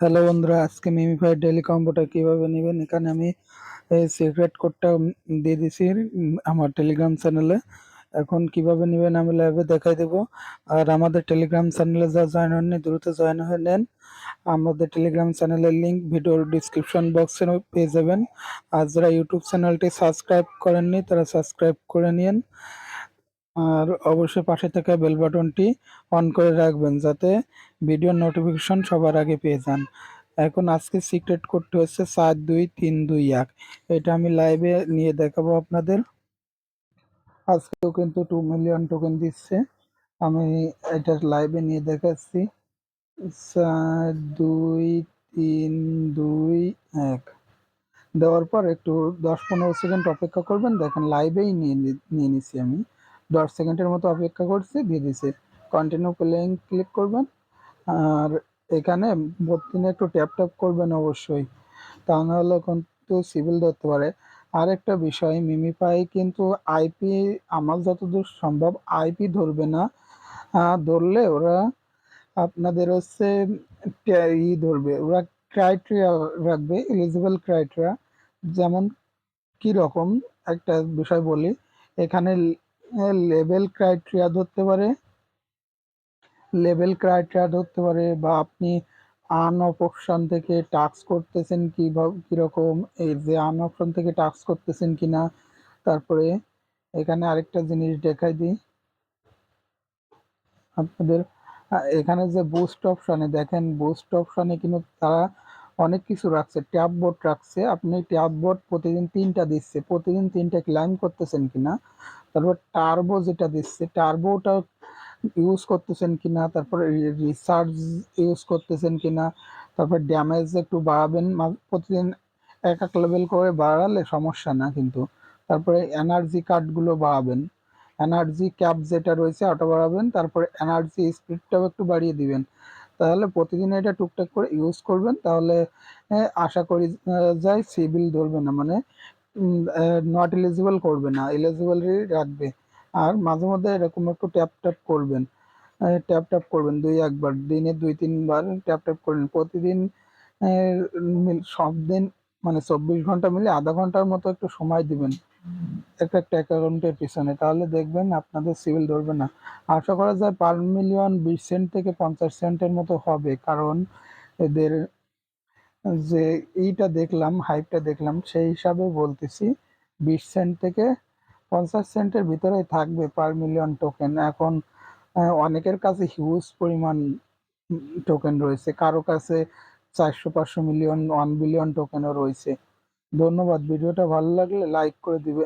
Hello বন্ধুরা, আজকে MemeFi daily কম্বোটা কীভাবে নেবেন এখানে আমি এই সিক্রেট কোডটা দিয়ে দিছি আমার টেলিগ্রাম চ্যানেলে এখন কীভাবে নেবেন আমি লাইভে দেখাই দেব। আর আমাদের টেলিগ্রাম চ্যানেলে যা জয়েন হননি, দ্রুত জয়েন হয়ে নেন। আমাদের টেলিগ্রাম চ্যানেলের লিঙ্ক ভিডিওর ডিসক্রিপশন বক্সে পেয়ে যাবেন। আর যারা ইউটিউব চ্যানেলটি সাবস্ক্রাইব করেননি, তারা সাবস্ক্রাইব করে নিন আর অবশ্যই পাশে থাকা বেল বাটনটি অন করে রাখবেন যাতে ভিডিও নোটিফিকেশন সবার আগে পেয়ে যান। এখন আজকে সিক্রেট কোডটি হচ্ছে সাত দুই তিন দুই এক। এটা আমি লাইভে নিয়ে দেখাবো আপনাদের। আজকেও কিন্তু টু মিলিয়ন টোকেন দিচ্ছে। আমি এটা লাইভে নিয়ে দেখাচ্ছি। সাত দুই তিন দুই এক। দেওয়ার পর একটু দশ পনেরো সেকেন্ড অপেক্ষা করবেন, দেখেন লাইভেই নিয়ে নিয়ে নিছি আমি। দশ সেকেন্ডের মতো অপেক্ষা করছি, দিয়ে দিছে। কন্টিনিউ প্লেইং ক্লিক করবেন। আর এখানে দিনে একটু ট্যাপ ট্যাপ করবেন অবশ্যই। তা নাহলে কিন্তু সিভিল ধরতে পারে। আরেকটা বিষয় মিমিপাই কিন্তু আইপি আমার যতদূর সম্ভব আইপি ধরবে না। ধরলে ওরা আপনাদের হচ্ছে ই ধরবে। ওরা ক্রাইটেরিয়া রাখবে এলিজিবল ক্রাইটেরিয়া যেমন কি রকম একটা বিষয় বলি। এখানে লেভেল ক্রাইটেরিয়া ধরতে পারে। লেভেল ক্রাইটেরিয়া ধরতে পারে বা আপনি আন অপশন থেকে টাস্ক করতেছেন কি কীরকম, এই যে আন অপশন থেকে টাস্ক করতেছেন কিনা তারপরে এখানে আরেকটা জিনিস দেখাই দিই। আপনাদের এখানে যে বুস্ট অপশনে দেখেন বুস্ট অপশানে কিন্তু তারা অনেক কিছু রাখছে ট্যাব বোর্ড রাখছে। আপনি ট্যাব বোর্ড প্রতিদিন তিনটা দিচ্ছে, প্রতিদিন তিনটা ক্লাইম করতেছেন কিনা তারপর টার্বো যেটা দিচ্ছে টার্বোটা ইউজ করতেছেন কিনা, তারপরে রিসার্চ ইউজ করতেছেন কিনা, তারপর ড্যামেজ একটু বাড়াবেন প্রতিদিন এক এক লেভেল করে বাড়ালে সমস্যা না কিন্তু। তারপরে এনার্জি কার্ডগুলো বাড়াবেন এনার্জি ক্যাপ যেটা রয়েছে ওটা বাড়াবেন, তারপরে এনার্জি স্পিডটাও একটু বাড়িয়ে দিবেন। তাহলে প্রতিদিন এটা টুকটাক করে ইউজ করবেন, তাহলে আশা করি যাই সিভিল ধরবে না মানে নট এলিজিবল করবে না এলিজিবলই রাখবে। আর মাঝে মধ্যে এরকম একটু ট্যাপ ট্যাপ করবেন। ট্যাপ ট্যাপ করবেন দুই, একবার। দিনে দুই, তিনবার ট্যাপ ট্যাপ করবেন। প্রতিদিন সব দিন মানে চব্বিশ ঘণ্টা মিলে আধা ঘণ্টার মতো একটু সময় দিবেন। এক একটা অ্যাকাউন্টের পিছনে। তাহলে দেখবেন আপনাদের সিভিল ধরবে না। আশা করা যায় পার মিলিয়ন বিশ সেন্ট থেকে পঞ্চাশ সেন্টের মতো হবে। কারণ এদের যে এইটা দেখলাম হাইপটা দেখলাম, সেই হিসাবে বলতেছি, বিশ সেন্ট থেকে পঞ্চাশ সেন্টের ভিতরে থাকবে পার মিলিয়ন টোকেন এখন অনেকের কাছে হিউজ পরিমাণ টোকেন রয়েছে। কারও কাছে চারশো, পাঁচশো মিলিয়ন ওয়ান বিলিয়ন টোকেনও রয়েছে। ধন্যবাদ। ভিডিওটা ভালো লাগলে লাইক করে দিবে।